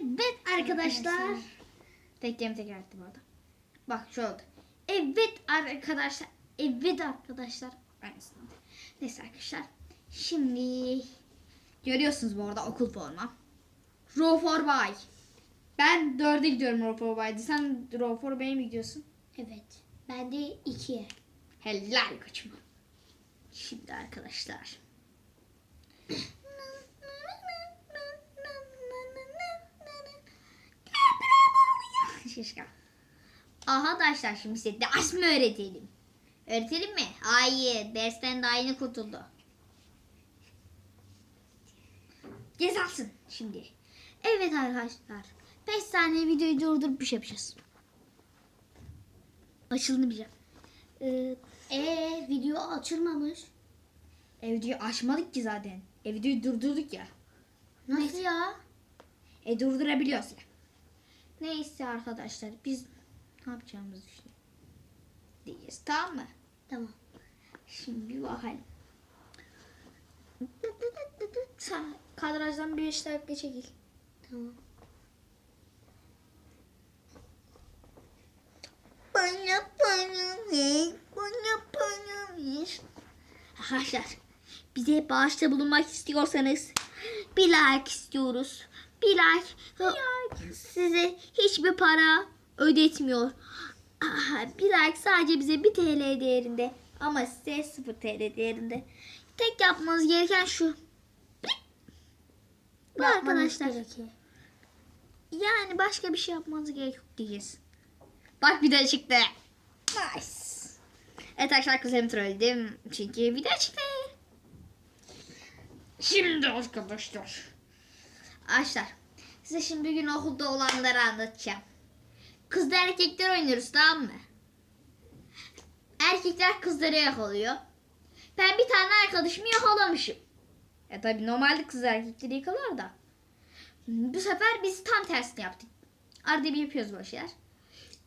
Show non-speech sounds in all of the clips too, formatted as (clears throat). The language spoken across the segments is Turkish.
Evet arkadaşlar. Arkadaşlar. Tekrar ettim orada. Bak şu oldu. Evet arkadaşlar. Evet arkadaşlar. Aynısını. Neyse arkadaşlar. Şimdi görüyorsunuz bu arada okul forma. Row for Bay. Ben dörde gidiyorum Row for Bay'da. Sen Row for Bay'e mi gidiyorsun? Evet. Ben de ikiye. Helal koçum. Şimdi arkadaşlar. Şişka. Arkadaşlar şimdi size ders mi öğretelim? Öğretelim mi? Hayır. Dersten daha yeni kurtuldu. Cezasın şimdi. Evet arkadaşlar. 5 saniye videoyu durdurup bir şey yapacağız. Açıldığını bileceğim. Ee, Ee video açılmamış. E videoyu açmadık ki zaten. E videoyu durdurduk ya. Nasıl ya? E durdurabiliyoruz ya. Neyse arkadaşlar biz ne yapacağımızı düşünüyoruz. Diyeceğiz tamam mı? Tamam. Şimdi bakalım. Sen kadrajdan bir 5 dakika çekil. Tamam. Bana para ver, bana. Arkadaşlar bize bağışta bulunmak istiyorsanız bir like istiyoruz. Bir like. Size hiçbir para ödetmiyor. Bir like sadece bize 1 TL değerinde ama size 0 TL değerinde. Tek yapmanız gereken şu. Bu arkadaşlar. gerekiyor. Yani başka bir şey yapmanız gerek yok diyeceğiz. Bak video çıktı. Nice. Evet arkadaşlar kuzenimi trolledim. Çünkü video çıktı. Şimdi arkadaşlar. Arkadaşlar size şimdi bugün okulda olanları anlatacağım. Kızlar erkekler oynuyoruz tamam mı? Erkekler kızları yakalıyor. Ben bir tane arkadaşımı yakalamışım. Ya tabii normalde kız erkekleri yakalar da. Bu sefer biz tam tersini yaptık. Arada bir yapıyoruz böyle şeyler.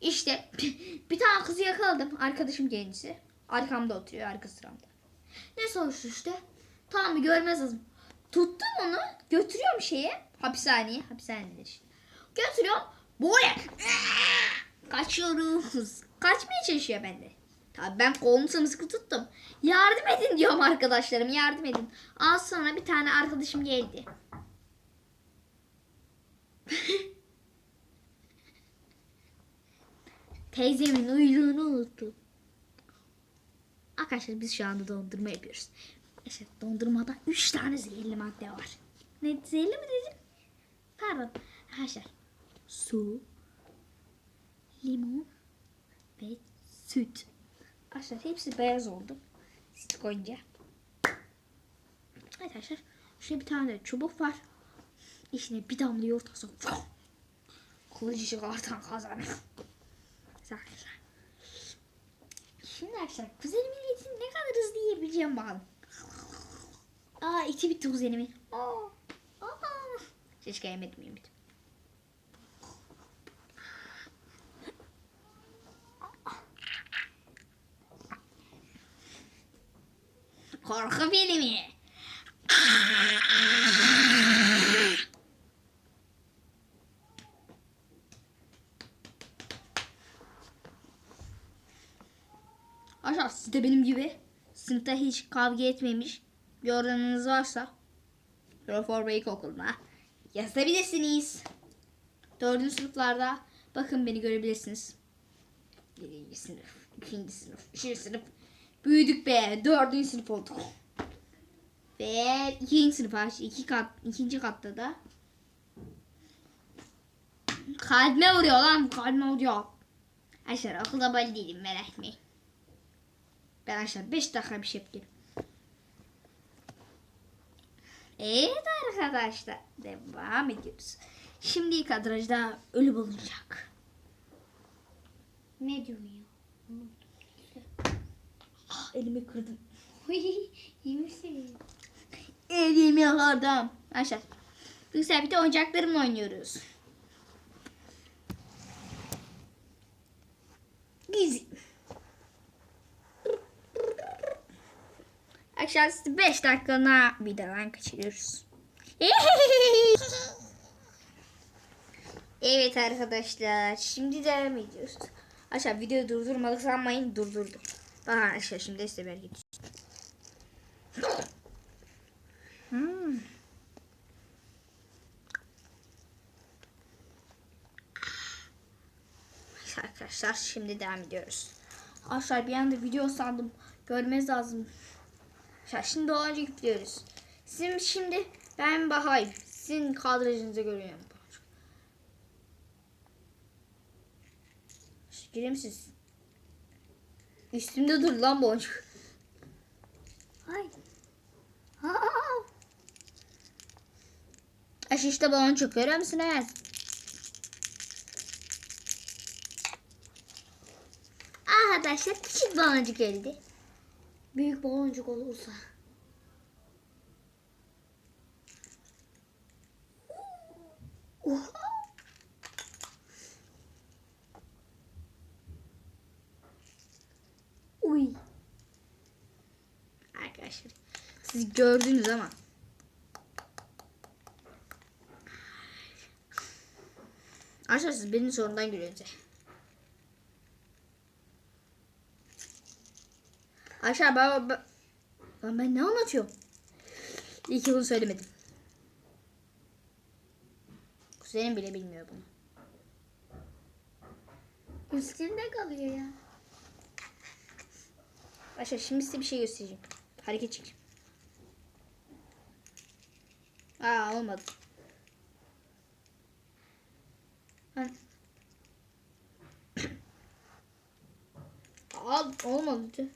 İşte (clears throat) bir tane kızı yakaladım. Arkadaşım kendisi. Arkamda oturuyor arka sıramda. Ne sonuçta işte. Tamam görmez lazım. Tuttum onu götürüyorum şeye hapishaneye. Hapishanede işte. Götürüyorum. Böyle kaçıyoruz. Kaçmaya çalışıyor bende. Tabii ben kolunu sımsıkı tuttum. Yardım edin diyorum arkadaşlarım yardım edin. Az sonra bir tane arkadaşım geldi. (laughs) Teyzemin uyuduğunu unuttum. Arkadaşlar biz şu anda dondurma yapıyoruz. İşte dondurmada 3 tane zehirli madde var. Ne zehirli mi dedim? Pardon. Arkadaşlar su, limon ve süt. Arkadaşlar hepsi beyaz oldu. Süt koyunca. Evet arkadaşlar şurada bir tane de çubuk var. İçine bir damla yoğurt olsa kılıcı çıkartan kazanır. Arkadaşlar. Şimdi arkadaşlar kuzenimin etini ne kadar hızlı yiyebileceğim bakalım. Aa eti bitti kuzenimin. Aa. Keşke yemedim yemedim. Korku filmi. Arkadaşlar siz de benim gibi sınıfta hiç kavga etmemiş bir varsa Rofor İlkokulu'na yazabilirsiniz. Dördüncü sınıflarda bakın beni görebilirsiniz. Birinci sınıf, ikinci sınıf, üçüncü sınıf. Büyüdük be. Dördüncü sınıf olduk. Ve ikinci sınıf aç. iki kat, ikinci katta da kalbime vuruyor lan. Kalbime vuruyor. Arkadaşlar okulda böyle değilim merak etmeyin. Ben aşağı 5 dakika bir şey yapayım. Evet arkadaşlar. Devam ediyoruz. Şimdi kadrajda ölü bulunacak. Ne diyorsun ya? Ah, elimi kırdım. İyi misin? Elimi kırdım. Arkadaşlar. Bilgisayar bir de oyuncaklarımla oynuyoruz. Arkadaşlar sizi 5 dakikalığına videodan kaçırıyoruz. (laughs) Evet arkadaşlar şimdi devam ediyoruz. Aşağı videoyu durdurmadık sanmayın durdurdum. Bakın arkadaşlar şimdi size hareket. Hmm. Arkadaşlar şimdi devam ediyoruz. Arkadaşlar bir anda video sandım. Görmeniz lazım. Arkadaşlar şimdi olunca gidiyoruz. Sizin şimdi ben Bahay. Sizin kadrajınızı görüyorum. Girir misiniz? Üstümde dur lan boncuk. Ay. Aa. Aş işte boncuk görüyor musunuz? Arkadaşlar küçük boncuk geldi. Büyük baloncuk olursa. Uy. Arkadaşlar siz gördünüz ama. Arkadaşlar siz benim sorundan gülüyorsunuz. Aşağı ben, ben, ben, ben ne anlatıyorum? İyi ki bunu söylemedim. Kuzenim bile bilmiyor bunu. Üstünde kalıyor ya. Arkadaşlar şimdi size bir şey göstereceğim. Hareket çek. Aa olmadı. Ben... (coughs) Al olmadı.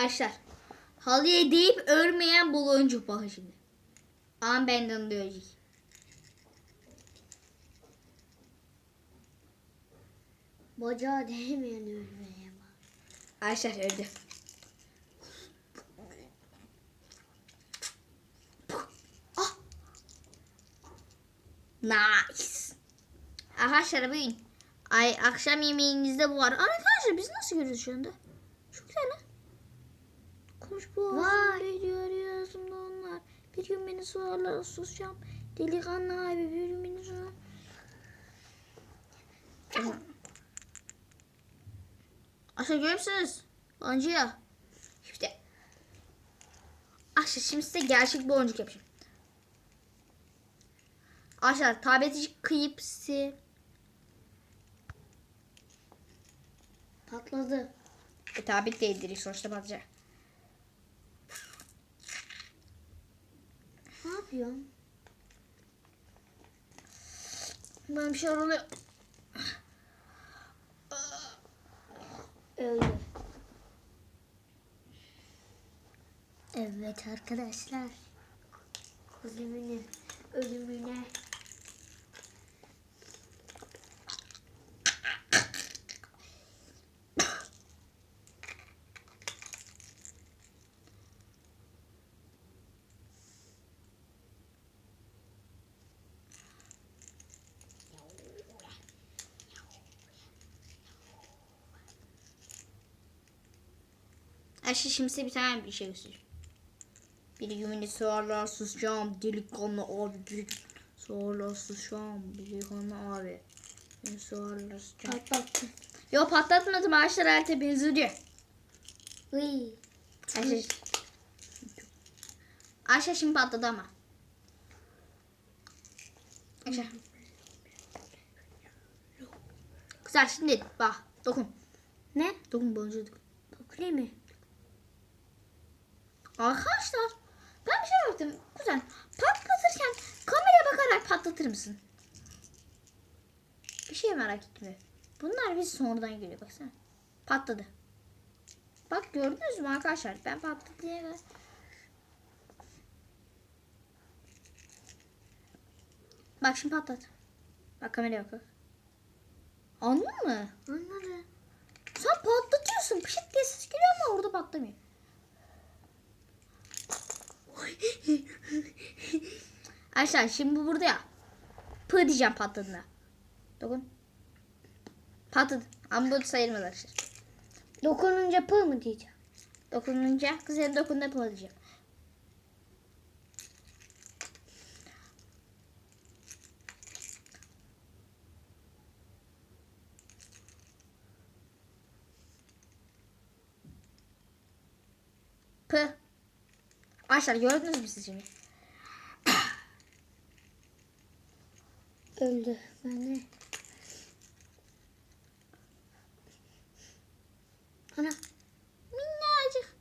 Arkadaşlar halıya deyip örmeyen baloncuk bakın şimdi. An benden diyecek. Bacağı değmeyen ölmeye bak. Arkadaşlar öldü. Ah. Nice. Arkadaşlar bugün ay akşam yemeğinizde bu var. Arkadaşlar biz nasıl görüyoruz şu anda? Bu Vay. Veriyor yazımda onlar. Bir gün beni sorarlar susacağım. Delikanlı abi bir gün beni sorar. Aşağı görüyor musunuz? Boncuk ya. İşte. Aşağı şimdi size gerçek boncuk yapacağım. Aşağı tableti kıyıp size Patladı. e, tablet değildir sonuçta patlayacak. Ne yapıyorsun? Bana bir şey oluyor. Öyle. Evet arkadaşlar. Ölümüne, ölümüne. Aşağı şimdi size bir tane bir şey göstereyim. Bir beni sorarlar susacağım. Delikanlı abi. Sorarlar susacağım. Delikanlı abi. Beni sorarlar susacağım. Patlattı. Yo patlatmadım ağaçlar halte benziyor. Uy. Ayşe. Ayşe şimdi patladı ama. Ayşe. Güzel şimdi bak dokun. Ne? Dokun boncuğu dokun. Dokunayım mı? Arkadaşlar ben bir şey baktım. Kuzen patlatırken kameraya bakarak patlatır mısın? Bir şey merak etme. Bunlar biz sonradan geliyor baksana. Patladı. Bak gördünüz mü arkadaşlar? Ben patladı diye ben... Bak şimdi patlat. Bak kameraya bak. Anladın mı? Anladım. Sen patlatıyorsun. Pışık diye ses geliyor ama orada patlamıyor. Arkadaşlar şimdi bu burada ya. P diyeceğim patladığında. Dokun. Patladı. Ama bu sayılmaz arkadaşlar. Dokununca P mı diyeceğim? Dokununca kızın dokununda P diyeceğim. P. Arkadaşlar gördünüz mü siz şimdi? Öldü. Ben de. Ana. Minnacık.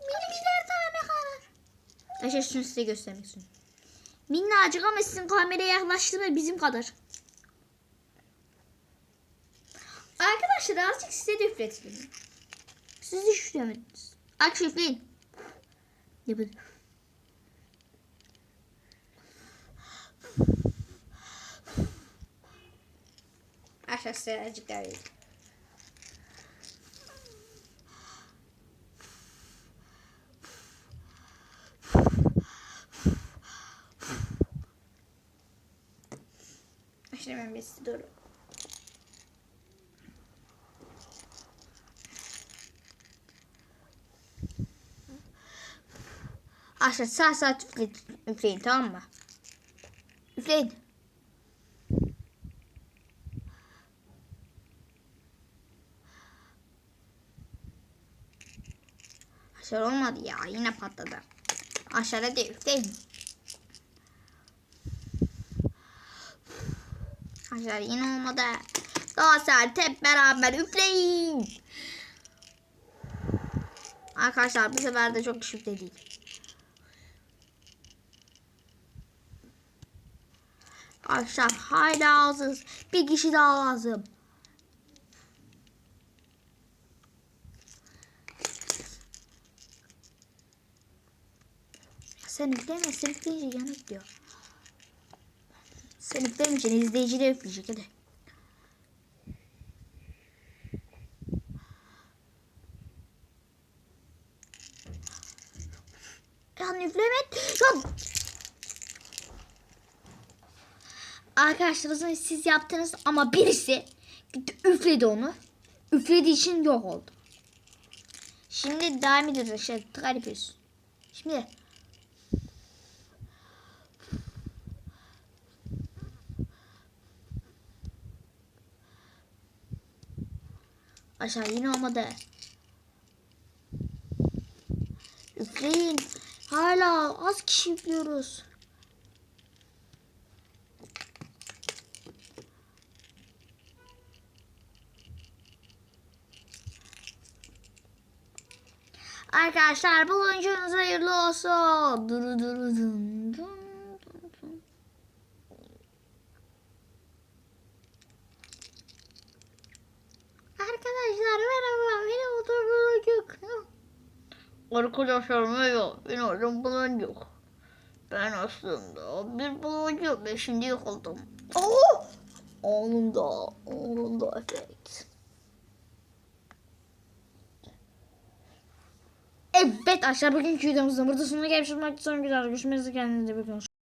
Minikler tane kadar. Arkadaşlar şunu size göstermek istiyorum. Minnacık ama sizin kameraya yaklaştığında bizim kadar. Arkadaşlar azıcık size de üfletelim. Siz hiç üflemediniz. Aç üfleyin. Arkadaşlar size azıcık daha vereyim. Şimdi ben bir size doğru. Sağ sağ üfleyin, üfleyin tamam mı? Üfleyin. Arkadaşlar olmadı ya yine patladı. Aşağıda da üfleyin. Arkadaşlar yine olmadı. Sert hep beraber üfleyin. Arkadaşlar bu sefer de çok düşük de değil. Arkadaşlar hala azız. Bir kişi daha lazım. Sen üfleme, sen üfleyince yanık diyor. Sen üflemeyeceksin, izleyiciler üfleyecek hadi. Lan üfleme. Lan. Arkadaşlar siz yaptınız ama birisi gitti üfledi onu. Üflediği için yok oldu. Şimdi devam ediyoruz aşağı. Tıkar yapıyoruz. Şimdi aşağı yine olmadı. Üfleyin. Hala az kişi üflüyoruz. Arkadaşlar buluncunuz hayırlı olsun. Duru duru dun Arkadaşlar merhaba. Benim adım Buluncuk. Ben aslında bir buluncuk ve şimdi yıkıldım. Oh! Oğlum da, oğlum da efekt. Evet arkadaşlar bugünkü videomuzda burada sonuna gelmiş olmak sonra güzel görüşmek üzere kendinize bakın.